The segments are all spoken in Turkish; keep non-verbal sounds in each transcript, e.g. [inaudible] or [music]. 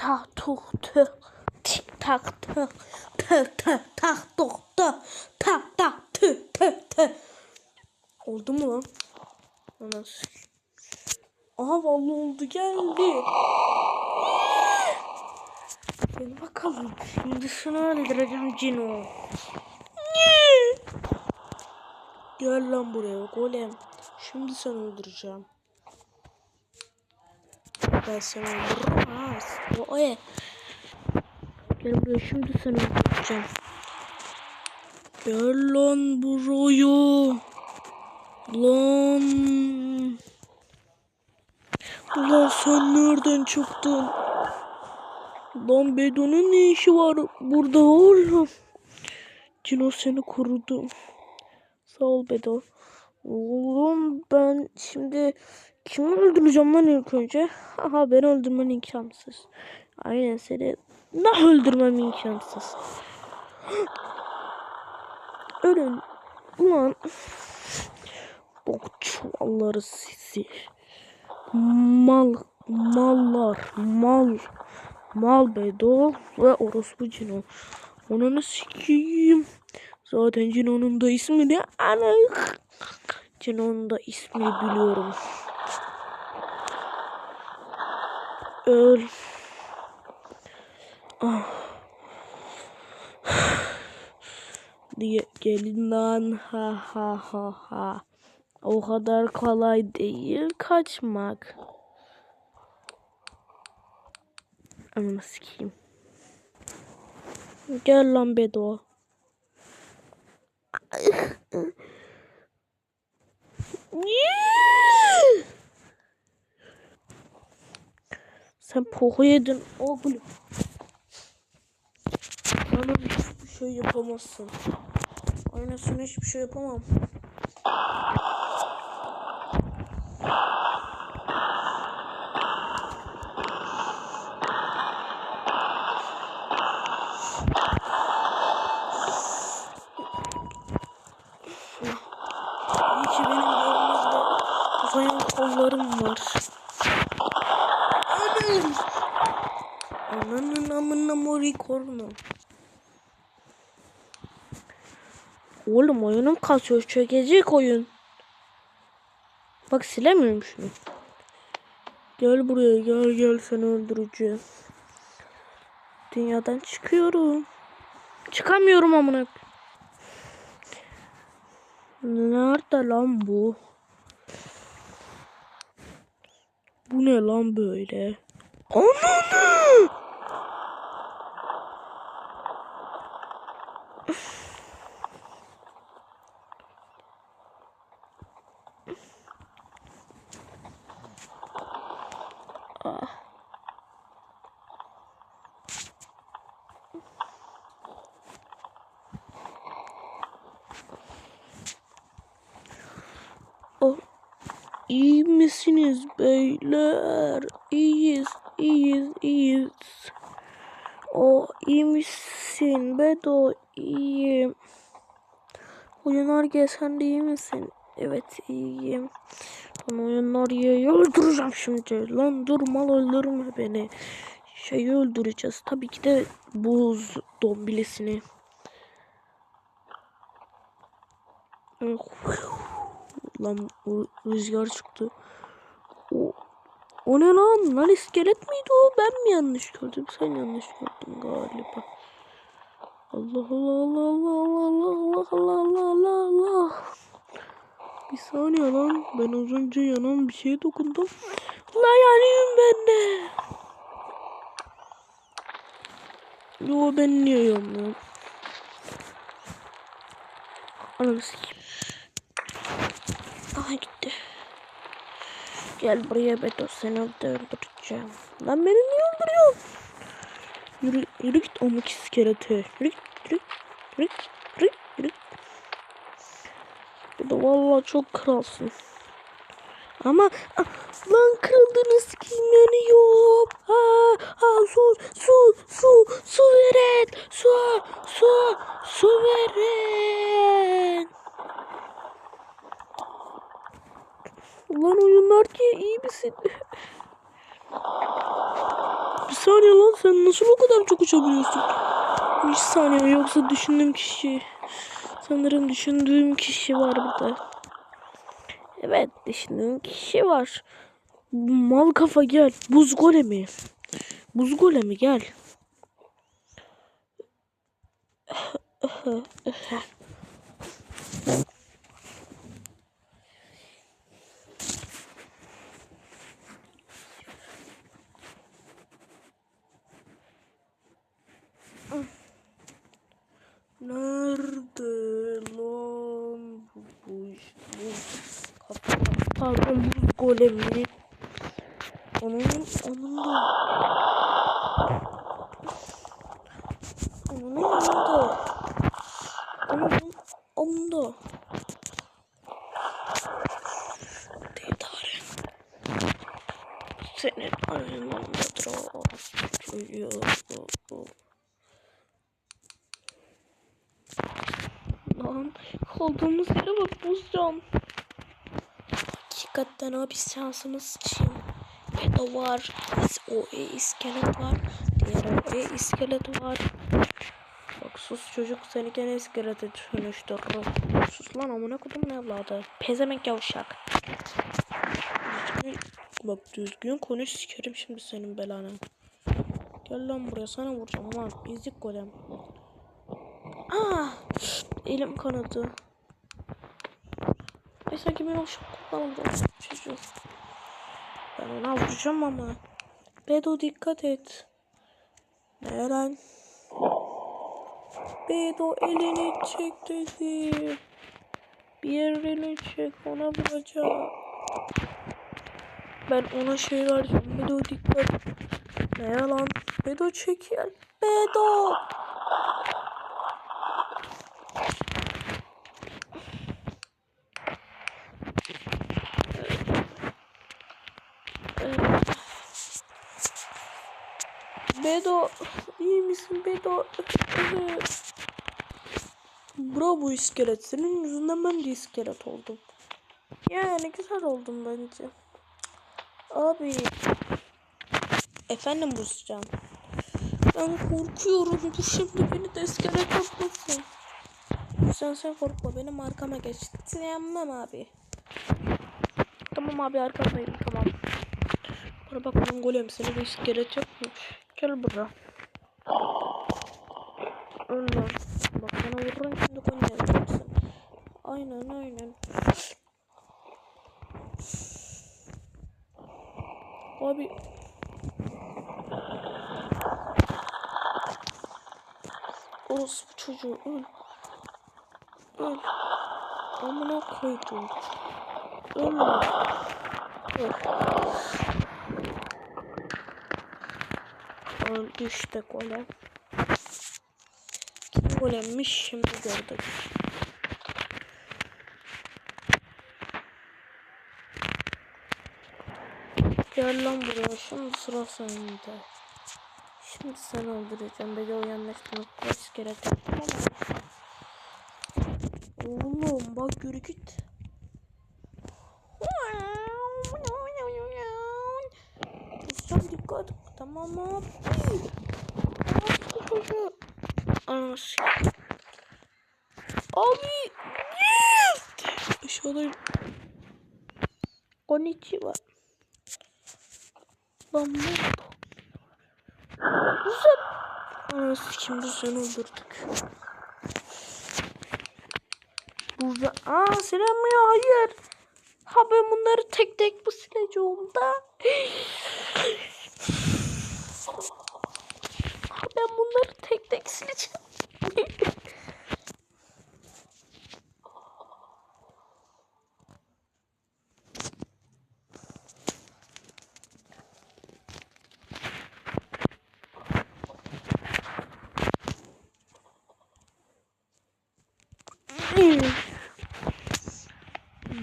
tak tuk tuk tik tak tuk tuk tuk tak tuk tuk tak tak tuk tuk tuk Oldu mu lan? Anası. Aha vallahi oldu geldi. Gel bakalım. Şimdi şunu öldüreceğim Cino. Gel lan buraya golem. Şimdi seni öldüreceğim. Öldürürüm. Ha, o, o e. Gel buraya şimdi seni öldüreceğim. Gel lan buraya. Lan. Ulan sen nereden çıktın? Lan Bedo'nun ne işi var burada oğlum? Cino seni korudu. Sağ ol Bedo. Oğlum ben şimdi kimi öldüreceğim lan ilk önce? Aha beni öldürmen imkansız. Aynen seni ne öldürmem imkansız. [gasps] Ölün. Ulan. Bok çuvalları sizi. Mal. Mallar. Mal. Mal Bedo ve orospu Cino. Onu sikeyim. Zaten Cino'nun da ismi ne? Ana. Cino'nun da ismini biliyorum. Öl. Ah. diye gelin lan ha ha ha ha. O kadar kolay değil kaçmak. Ananı sikeyim. Gel lan Bedo. Sen pohu yedin oğlum. Bana hiçbir şey yapamazsın. Aynen sana hiçbir şey yapamam. İyi ki benim elimizde uzayan kollarım var. Anam. Ananın amına mori korna. Oğlum oyunum kasıyor. Çökecek oyun. Bak silemiyorum şunu. Gel buraya gel gel seni öldüreceğim. Dünyadan çıkıyorum. Çıkamıyorum amına. Nerede lan bu? Bu ne lan böyle? Ananı! Ah. İyi misiniz beyler? İyiyiz, iyiyiz, iyiyiz. O iyi misin Bedo? İyiyim. Oyunlar sen de iyi misin? Evet iyiyim. Ben oyunlar iyi öldüreceğim şimdi. Lan dur mal öldürme beni. Şeyi öldüreceğiz. Tabii ki de buz dombilisini. Lan o rüzgar çıktı. O, ne lan? Lan iskelet miydi o? Ben mi yanlış gördüm? Sen yanlış gördün galiba. Allah Allah Allah Allah Allah Allah Allah Allah Allah Allah. Bir saniye lan. Ben az önce yanan bir şeye dokundum. La yanıyorum ben de. Yo ben niye yanıyorum? Ananı sikeyim. Aha gitti. Gel buraya Beto seni öldüreceğim. Lan beni niye öldürüyorsun? Yürü, yürü git amık iskelete. Yürü git, yürü, yürü, yürü, yürü. Bu da vallahi çok kralsın. Ama ah, lan kırıldığını sikeyim yanıyor. Ha, ha su, su, su, su verin. Su, su, su verin. Ulan oyunlar ki iyi misin? [laughs] Bir saniye lan sen nasıl o kadar çok uçabiliyorsun? Bir saniye yoksa düşündüğüm kişi. Sanırım düşündüğüm kişi var burada. Evet düşündüğüm kişi var. Mal kafa gel. Buz golemi. Buz golemi gel. [laughs] Nerede lan bu buz kafa pardon buz golemi onun onun da onun yanında. Onun onun da Deydare senin ayağındadır o çocuğu Lan olduğumuz yere bak buzcan. Hakikaten abi şansımız sıçayım. Pedo var. OE iskelet var. Diğer OE iskelet var. Bak sus çocuk seni gene iskelete dönüştürürüm. Sus lan amına kodumun evladı. Pezemek yavşak. Düzgün, bak düzgün konuş sikerim şimdi senin belanı. Gel lan buraya sana vuracağım lan. İzik golem. Ah! Elim kanadı. Ay sanki ben hoşum kullanmadım çocuğu. Ben ona vuracağım ama. Bedo dikkat et. Ne lan? Bedo elini çek dedi. Bir yerini çek ona vuracağım. Ben ona şey vereceğim. Bedo dikkat. Ne lan? Bedo çekil. Bedo. Bedo iyi misin Bedo? Bravo iskelet. Senin yüzünden ben de iskelet oldum. Yani güzel oldum bence. Abi. Efendim Buscan. Ben korkuyorum. Bu şimdi beni de iskelet yapmasın. Sen sen korkma. Benim arkama geç. Sinirlenmem abi. Tamam abi arkandayım. Tamam. Bana bak onun golem seni de iskelet yapmış. Gel buraya. Lan. Bak sana vururum şimdi yapacaksın. Aynen aynen. Abi. Orası bu çocuğu öl. Öl. Amına koydum. Öl lan. Öl. Öldü işte golem. Kim golemmiş şimdi gördük. Gel lan buraya şimdi sıra sende. Şimdi seni öldüreceğim. Beni uyanlaştırmak kaç kere ama. Oğlum bak yürü git. Sen dikkat. Tamam abi. Anası. Abi. Aşağıdayım. Konnichiwa. Lan ne? Güzel. Anası şimdi seni öldürdük. Burada. Aa silenmiyor hayır. Ha ben bunları tek tek bu sileceğim da. Ha ben bunları tek tek sileceğim.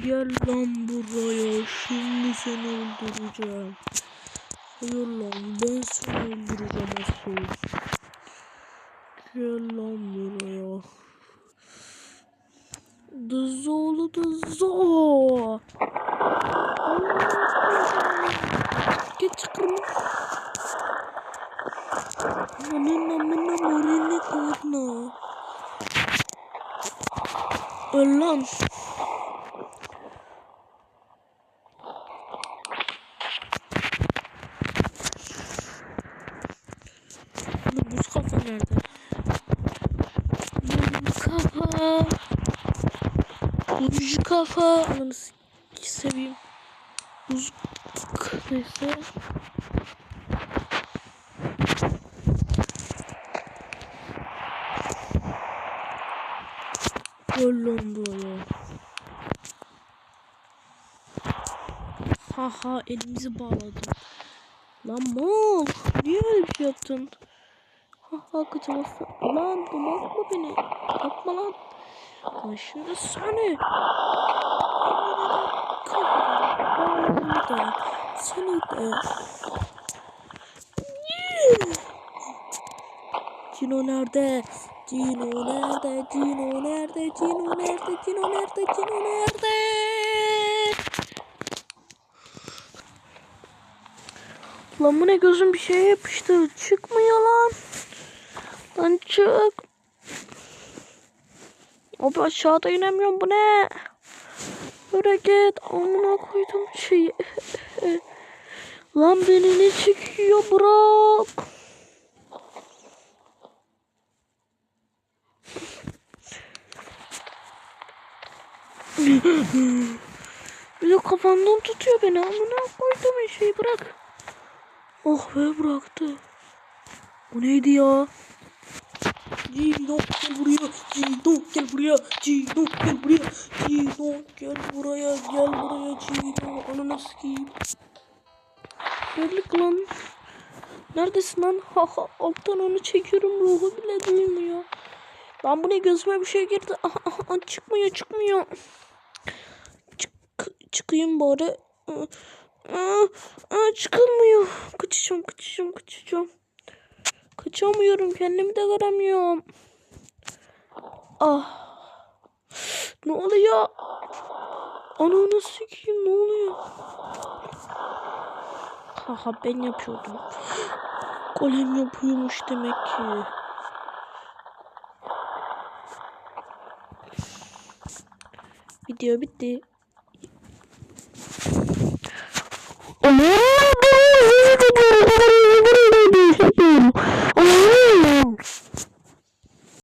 Gel lan buraya. Şimdi seni öldüreceğim. Hayır lan ben seni öldüreceğim asıl. Gel lan buraya. Dızo oğlu dızo. Geç kırmızı. Ananın amına moralini korna. Öl lan. Bu buz kafa nerede? Buz kafa. Buz kafa. Ananı seveyim. Buz neyse. Lan buraya. Haha elimizi bağladım. Lan mal. Niye öyle bir şey yaptın? Kaçamazsın. Lan bakma beni. Yapma lan. Lan şimdi seni. Kahretsin. Seni de. Cino nerede? Cino nerede? Cino nerede? Cino nerede? Cino nerede? Cino nerede? Lan bu ne gözüm bir şeye yapıştı. Çıkmıyor lan. Lan çık. Abi aşağıda inemiyorum bu ne? Böyle git. Amına koydum şeyi. [laughs] lan beni ne çekiyor bırak. [laughs] Bir de kafamdan tutuyor beni. Amına koydum şeyi bırak. Oh be bıraktı. Bu neydi ya? Cino gel buraya. Cino gel buraya. Cino gel buraya. Cino gel buraya. Gel Cino. Ananı sikeyim. Birlik lan. Neredesin lan? Ha alttan onu çekiyorum ruhu bile duymuyor. Lan bu ne gözüme bir şey girdi. Aha, aha, çıkmıyor çıkmıyor. Çık, çıkayım bari. Aa, aa, çıkılmıyor. Kaçacağım kaçacağım kaçacağım. Kaçamıyorum kendimi de göremiyorum. Ah. Ne oluyor? Ananı sikeyim ne oluyor? Haha ben yapıyordum. Golem yapıyormuş demek ki. Video bitti.